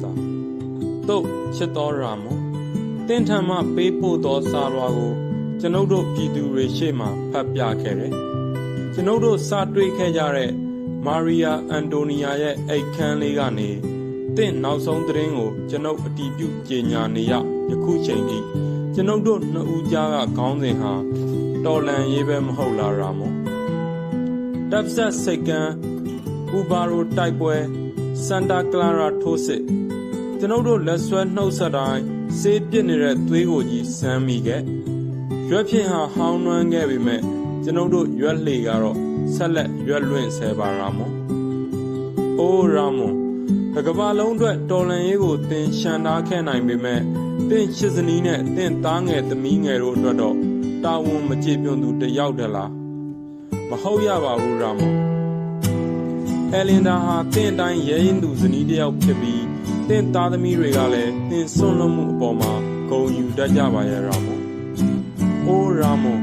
စာတို့ချစ်တော်ရာမွန်တင်းထံမှပေးပို့သောစာလွာကို ကျွန်ုပ်တို့ပြည်သူတွေရှေ့မှဖတ်ပြခဲ့တယ်ကျွန်ုပ်တို့စတွေ့ခဲ့ကြတဲ့မာရီယာအန်တိုနီယာရဲ့အိတ်ခမ်းလေးကနေတင့်နောက်ဆုံးသတင်းကို ကျွန်ုပ်အတီးပြုကြေညာနေရယခုချိန်ထိကျွန်ုပ်တို့နှစ်ဦးကြားကခေါင်းစဉ်ဟာတော်လန်ရေးပဲမဟုတ်လားရာမွန်တပ်ဆက်စိတ်ကန်းဥဘာရိုတိုက်ပွဲ စန်တာကလာရာထိုးစစ်ကျွန်ုပ်တို့လက်ဆွဲနှုတ်ဆက်တိုင်းစေးပြစ်နေတဲ့သွေးကိုကြီးစမ်းမိခဲ့ရွက်ဖြင့်ဟာဟောင်းနှွမ်းခဲ့ပေမဲ့ကျွန်ုပ်တို့ရွက်လှေကတော့ဆက်လက်ရွက်လွင့်ဆဲပါရာမွန်အိုးရာမွန်တစ်ကမ္ဘာလုံးအတွက်တော်လန်ရေးကိုသင်ရှန်ထားခဲ့နိုင်ပေမဲ့သင်ချစ်စနီးနဲ့သင်သားငယ်သမီးငယ်တို့အတွက်တော့တာဝန်မကျေပြွန်သူတစ်ယောက်တည်းလားမဟုတ်ရပါဘူးရာမွန် ဟယ်လင်ဒါဟာတင့်အတိုင်းရဲရင်သူဇနီးတစ်ယောက်ဖြစ်ပြီးတင့်သားသမီးတွေကလည်းတင်ဆွန့်လွတ်မှုအပေါ်မှာဂုဏ်ယူတတ်ကြပါရဲ့ရာမွန်။အိုးရာမွန်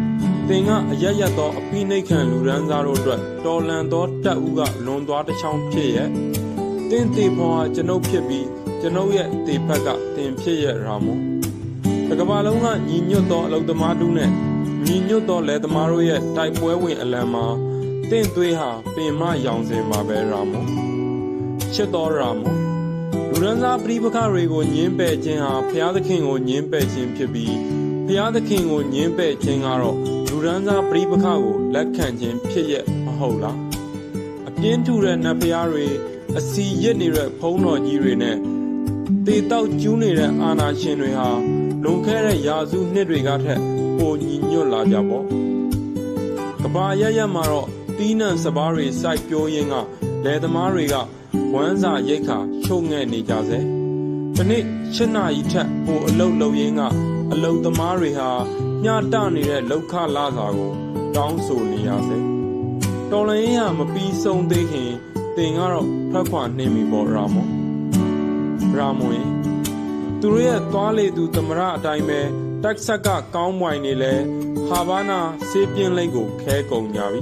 တင်ကအရက်ရက်သောအပိနှိတ်ခံလူရန်စားတို့အတွက်တော်လန်သောတက်ဦးကလွန်သွားတစ်ချောင်းဖြစ်ရဲ့တင့်တေဖော်ဟာကျွန်ုပ်ဖြစ်ပြီးကျွန်ုပ်ရဲ့တေဖက်ကတင်ဖြစ်ရဲ့ရာမွန်။တစ်ကမ္ဘာလုံးကညီညွတ်သောအလုသမားတူနဲ့ညီညွတ်သောလယ်သမားတို့ရဲ့တိုက်ပွဲဝင်အလံမှာ တင့်သွေးဟာပင်မရောင်စင်မှာပဲရာမွန်ချစ်တော်ရာမွန်လူရန်စားပရိပခတွေကိုညင်းပယ်ခြင်းဟာဘုရားသခင်ကိုညင်းပယ်ခြင်းဖြစ်ပြီးဘုရားသခင်ကိုညင်းပယ်ခြင်းကတော့လူရန်စားပရိပခကိုလက်ခံခြင်းဖြစ်ရဲ့မဟုတ်လားအပြင်းထူတဲ့နတ်ဘုရားတွေအစီရစ်နေတဲ့ဖုံးတော်ကြီးတွေနဲ့တေတောက်ကျူးနေတဲ့အာနာရှင်တွေဟာလွန်ခဲ့တဲ့ရာစုနှစ်တွေကထက်ပိုညီညွတ်လာကြပေါ့ကဘာရရမှာတော့ တီးနှံစပားတွေစိုက်ပျိုးရင်းကလယ်သမားတွေကဝမ်းစာရိတ်ခါချုပ်ငဲ့နေကြစေ။ဒီနေ့၈နာရီထက်ပိုအလုတ်လုံရင်းကအလုတ်သမားတွေဟာညတနေတဲ့လောက်ခလာစာကို တောင်းဆိုနေရစေ။တော်လန်ရင်ဟာမပြီးဆုံးသေးခင်တင်ကတော့ထွက်ခွာနှင်းပြီပေါ့ရာမွန်။ရာမွန်ရင်သူတို့ရဲ့သွားလေသူသမရအတိုင်းပဲတက်ဆက်ကကောင်းမွိုင်နေလဲဟာဘာနာစေးပြင်းလိတ်ကိုခဲကုန်ကြပြီ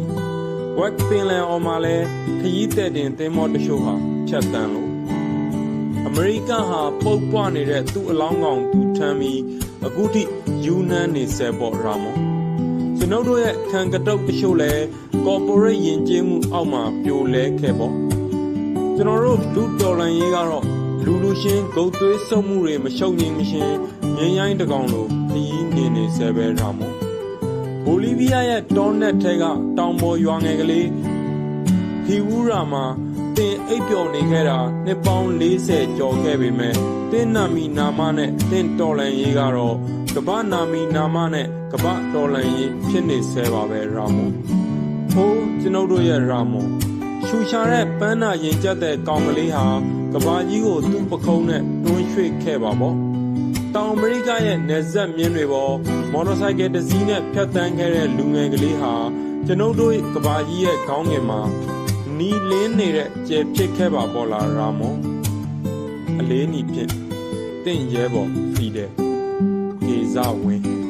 ဝက်ပင်လန်အော်မှာလဲခရီးတဲ့တင်သင်းမောတချို့ဟာဖြတ်တန်းလို့အမေရိကန်ဟာပုတ်ပွားနေတဲ့သူ့အလောင်းကောင်သူထမ်းပြီးအခုထိယူနန်းနေဆဲပေါ့ရာမွန်ကျွန်ုပ်တို့ရဲ့ခံကတုတ်တချို့လဲကော်ပိုရိတ်ယဉ်ကျေးမှုအောက်မှာပြိုလဲခဲ့ပေါ့ကျွန်တော်တို့ဒုဒေါ်လန်ရေးကတော့လူလူချင်းဂုတ်သွေးစုံမှုတွေမရှုံငင်းမရှင်းငင်းရိုင်းတကောင်လိုခရီးနေနေဆဲပဲရာမွန် ဘိုလီးဗီးယားရဲ့တောနက်ထဲကတောင်ပေါ်ရွာငယ်ကလေးဟီဝူရာမှာတင်အိပ်ပျော်နေခဲ့တာနှစ်ပေါင်း40ကျော်ခဲ့ပေမဲ့တင်းနာမီနာမနဲ့တင်းတော်လန်ရေးကတော့ကပ္ပနာမီနာမနဲ့ကပ္ပတော်လန်ရေးဖြစ်နေဆဲပါပဲရာမွန်ဟိုးကျွန်ုပ်တို့ရဲ့ရာမွန်ရှူရှာတဲ့ပန်းနာရင်ကျက်တဲ့ကောင်ကလေးဟာကဘာကြီးကိုသူ့ပခုံးနဲ့တွန်းရွှေ့ခဲ့ပါပေါ့ တောင်အမေရိကရဲ့နယ်စပ်မြင်းတွေပေါ်မော်တော်ဆိုင်ကယ်တစ်စီးနဲ့ဖြတ်တန်းခဲ့တဲ့လူငယ်ကလေးဟာကျွန်ုပ်တို့ကဘာကြီးရဲ့ခေါင်းငယ်မှာနီလင်းနေတဲ့ကျယ်ဖြစ်ခဲ့ပါပေါ့လားရာမွန်အလေးနီဖြင့်တင့်ရဲပေါ်ဖီတဲ့ကေဇဝင်း